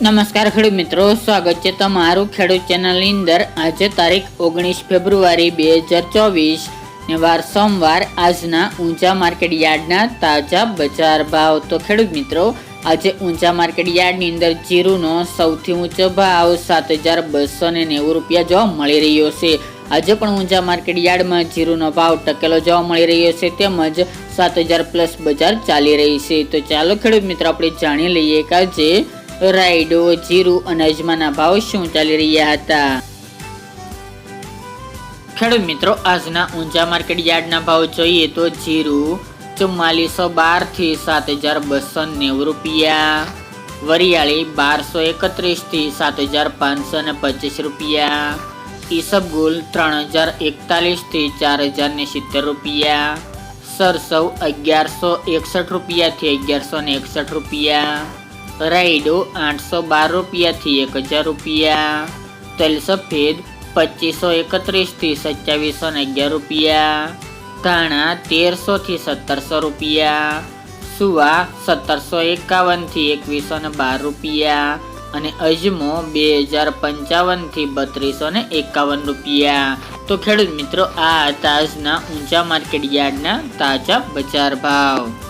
નમસ્કાર ખેડૂત મિત્રો, સ્વાગત છે તમારું ખેડૂત ચેનલની અંદર. આજે તારીખ ઓગણીસ ફેબ્રુઆરી બે હજાર ચોવીસ ને વાર સોમવાર આજના ઊંચા માર્કેટ યાર્ડના તાજા બજાર ભાવ. તો ખેડૂત મિત્રો, આજે ઊંચા માર્કેટ યાર્ડની અંદર જીરુનો સૌથી ઊંચો ભાવ સાત હજાર બસો ને નેવું રૂપિયા જોવા મળી રહ્યો છે. આજે પણ ઊંચા માર્કેટ યાર્ડમાં જીરુનો ભાવ ટકેલો જોવા મળી રહ્યો છે, તેમજ સાત હજાર પ્લસ બજાર ચાલી રહી છે. તો ચાલો ખેડૂત મિત્રો, આપણે જાણી લઈએ કે આજે રાયડો, જીરું અને અજમાના ભાવ શું ચાલી રહ્યા હતા? ખેડૂત મિત્રો, આજના ઊંચા માર્કેટ યાર્ડના ભાવ જોઈએ તો જીરું ચુમ્માલીસો બારથી સાત હજાર બસો નેવું રૂપિયા, વરિયાળી બારસો એકત્રીસથી સાત હજાર પાંચસો ને પચીસ રૂપિયા, ઈસબગુલ ત્રણ હજાર એકતાલીસથી ચાર હજાર ને સિત્તેર રૂપિયા, સરસવ અગિયારસો એકસઠ રૂપિયાથી અગિયારસો ને એકસઠ રૂપિયા રાયડો આઠસો બાર રૂપિયાથી એક હજાર રૂપિયા. તલ સફેદ પચીસો એકત્રીસથી સત્યાવીસો ને અગિયાર રૂપિયા. ધાણા તેરસોથી સત્તરસો રૂપિયા. સુવા સત્તરસો એકાવનથી એકવીસો ને બાર રૂપિયા. અને અજમો બે હજાર પંચાવનથી બત્રીસો ને એકાવન રૂપિયા. તો ખેડૂત મિત્રો, આ હતા આજના ઊંચા માર્કેટ યાર્ડના તાજા બજાર ભાવ.